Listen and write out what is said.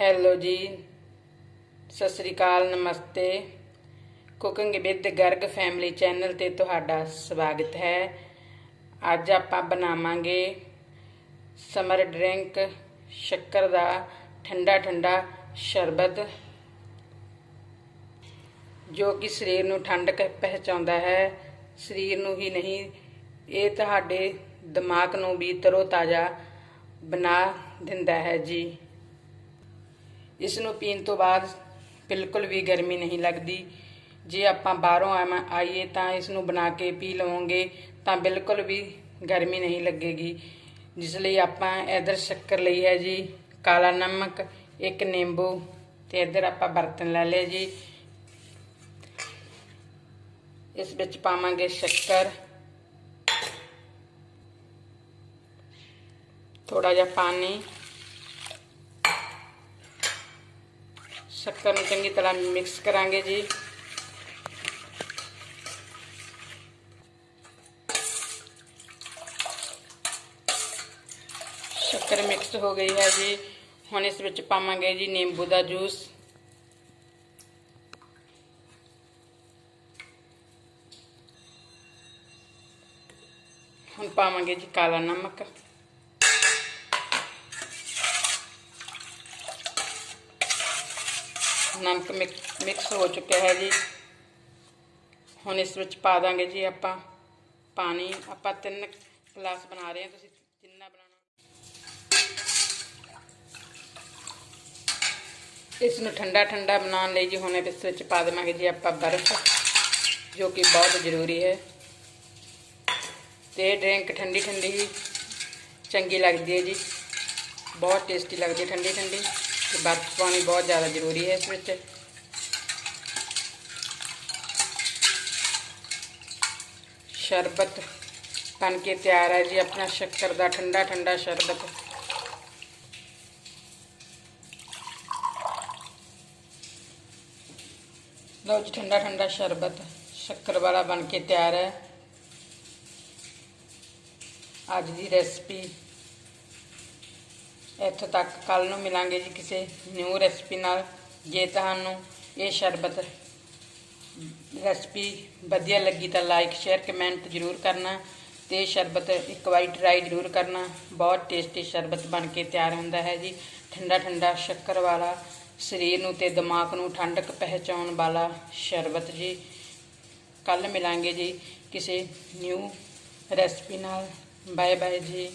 Hello ਜੀ, ਸਤਿ ਸ੍ਰੀ ਅਕਾਲ, ਨਮਸਤੇ। Cooking with Garg family channel ਤੇ ਤੁਹਾਡਾ ਸਵਾਗਤ ਹੈ। ਅੱਜ ਆਪਾਂ ਬਣਾਵਾਂਗੇ ਸਮਰ ਡਰਿੰਕ, ਸ਼ੱਕਰ ਦਾ ਠੰਡਾ ਠੰਡਾ ਸ਼ਰਬਤ, ਜੋ ਕਿ ਸਰੀਰ ਨੂੰ ਠੰਡਕ ਪਹੁੰਚਾਉਂਦਾ ਹੈ। ਸਰੀਰ ਨੂੰ ਹੀ ਨਹੀਂ, ਇਹ ਤੁਹਾਡੇ ਦਿਮਾਗ ਨੂੰ ਵੀ ਤਰੋ ਤਾਜ਼ਾ ਬਣਾ ਦਿੰਦਾ ਹੈ ਜੀ। ਇਸ ਨੂੰ ਪੀਣ ਤੋਂ ਬਾਅਦ ਬਿਲਕੁਲ ਵੀ ਗਰਮੀ ਨਹੀਂ ਲੱਗਦੀ। ਜੇ ਆਪਾਂ ਬਾਹਰੋਂ ਆਵਾਂ- ਆਈਏ ਤਾਂ ਇਸ ਨੂੰ ਬਣਾ ਕੇ ਪੀ ਲਵਾਂਗੇ ਤਾਂ ਬਿਲਕੁਲ ਵੀ ਗਰਮੀ ਨਹੀਂ ਲੱਗੇਗੀ। ਜਿਸ ਲਈ ਆਪਾਂ ਇਧਰ ਸ਼ੱਕਰ ਲਈ ਹੈ ਜੀ, ਕਾਲਾ ਨਮਕ, ਇੱਕ ਨਿੰਬੂ ਤੇ ਇਧਰ ਆਪਾਂ ਬਰਤਨ ਲੈ ਲਿਆ ਜੀ। ਇਸ ਵਿੱਚ ਪਾਵਾਂਗੇ ਸ਼ੱਕਰ। ਥੋੜਾ ਜਿਹਾ ਪਾਣੀ। ਸ਼ੱਕਰ ਨੂੰ ਚੰਗੀ ਤਰ੍ਹਾਂ ਮਿਕਸ ਕਰਾਂਗੇ ਜੀ ਸ਼ੱਕਰ ਮਿਕਸ ਹੋ ਗਈ ਹੈ ਜੀ ਹੁਣ ਇਸ ਵਿੱਚ ਪਾਵਾਂਗੇ ਜੀ ਨਿੰਬੂ ਦਾ ਜੂਸ ਹੁਣ ਪਾਵਾਂਗੇ ਜੀ ਕਾਲਾ ਨਮਕ ਨਮਕ ਮਿਕਸ ਹੋ ਚੁੱਕਿਆ ਹੈ ਜੀ ਹੁਣ ਇਸ ਵਿੱਚ ਪਾ ਦਾਂਗੇ ਜੀ ਆਪਾਂ ਪਾਣੀ ਆਪਾਂ ਤਿੰਨ ਗਲਾਸ ਬਣਾ ਰਹੇ ਹਾਂ ਤੁਸੀਂ ਜਿੰਨਾ ਬਣਾਉਣਾ ਇਸ ਨੂੰ ਠੰਡਾ ਠੰਡਾ ਬਣਾਉਣ ਲਈ ਜੀ ਹੁਣ ਇਸ ਵਿੱਚ ਪਾ ਦੇਵਾਂਗੇ ਜੀ ਆਪਾਂ ਬਰਫ਼ ਜੋ ਕਿ ਬਹੁਤ ਜ਼ਰੂਰੀ ਹੈ ਤੇ ਡਰਿੰਕ ਠੰਡੀ ਠੰਡੀ ਹੀ ਚੰਗੀ ਲੱਗਦੀ ਹੈ ਜੀ ਬਹੁਤ ਟੇਸਟੀ ਲੱਗਦੀ ਹੈ ਠੰਡੀ ਠੰਡੀ ਤੇ ਬਰਫ਼ ਪਾਣੀ ਬਹੁਤ ਜ਼ਿਆਦਾ ਜ਼ਰੂਰੀ ਹੈ ਇਸ ਵਿੱਚ ਸ਼ਰਬਤ ਬਣ ਕੇ ਤਿਆਰ ਹੈ ਜੀ ਆਪਣਾ ਸ਼ੱਕਰ ਦਾ ਠੰਡਾ ਠੰਡਾ ਸ਼ਰਬਤ ਲਓ ਜੀ ਠੰਡਾ ਠੰਡਾ ਸ਼ਰਬਤ ਸ਼ੱਕਰ ਵਾਲਾ ਬਣ ਕੇ ਤਿਆਰ ਹੈ ਅੱਜ ਦੀ ਰੈਸਪੀ ਇੱਥੋਂ ਤੱਕ ਕੱਲ ਨੂੰ ਮਿਲਾਂਗੇ ਜੀ ਕਿਸੇ ਨਿਊ ਰੈਸਪੀ ਨਾਲ। ਜੇ ਤੁਹਾਨੂੰ ਇਹ ਸ਼ਰਬਤ ਰੈਸਪੀ ਵਧੀਆ ਲੱਗੀ ਤਾਂ ਲਾਈਕ ਸ਼ੇਅਰ ਕਮੈਂਟ ਜ਼ਰੂਰ ਕਰਨਾ ਤੇ ਸ਼ਰਬਤ ਇੱਕ ਵਾਰੀ ਟਰਾਈ ਜ਼ਰੂਰ ਕਰਨਾ। ਬਹੁਤ ਟੇਸਟੀ ਸ਼ਰਬਤ ਬਣ ਕੇ ਤਿਆਰ ਹੁੰਦਾ ਹੈ ਜੀ। ਠੰਡਾ ਠੰਡਾ ਸ਼ੱਕਰ ਵਾਲਾ, ਸਰੀਰ ਨੂੰ ਤੇ ਦਿਮਾਗ ਨੂੰ ਠੰਡਕ ਪਹਿਚਾਉਣ ਵਾਲਾ ਸ਼ਰਬਤ ਜੀ। ਕੱਲ ਮਿਲਾਂਗੇ ਜੀ ਕਿਸੇ ਨਿਊ ਰੈਸਪੀ ਨਾਲ। ਬਾਏ ਬਾਏ ਜੀ।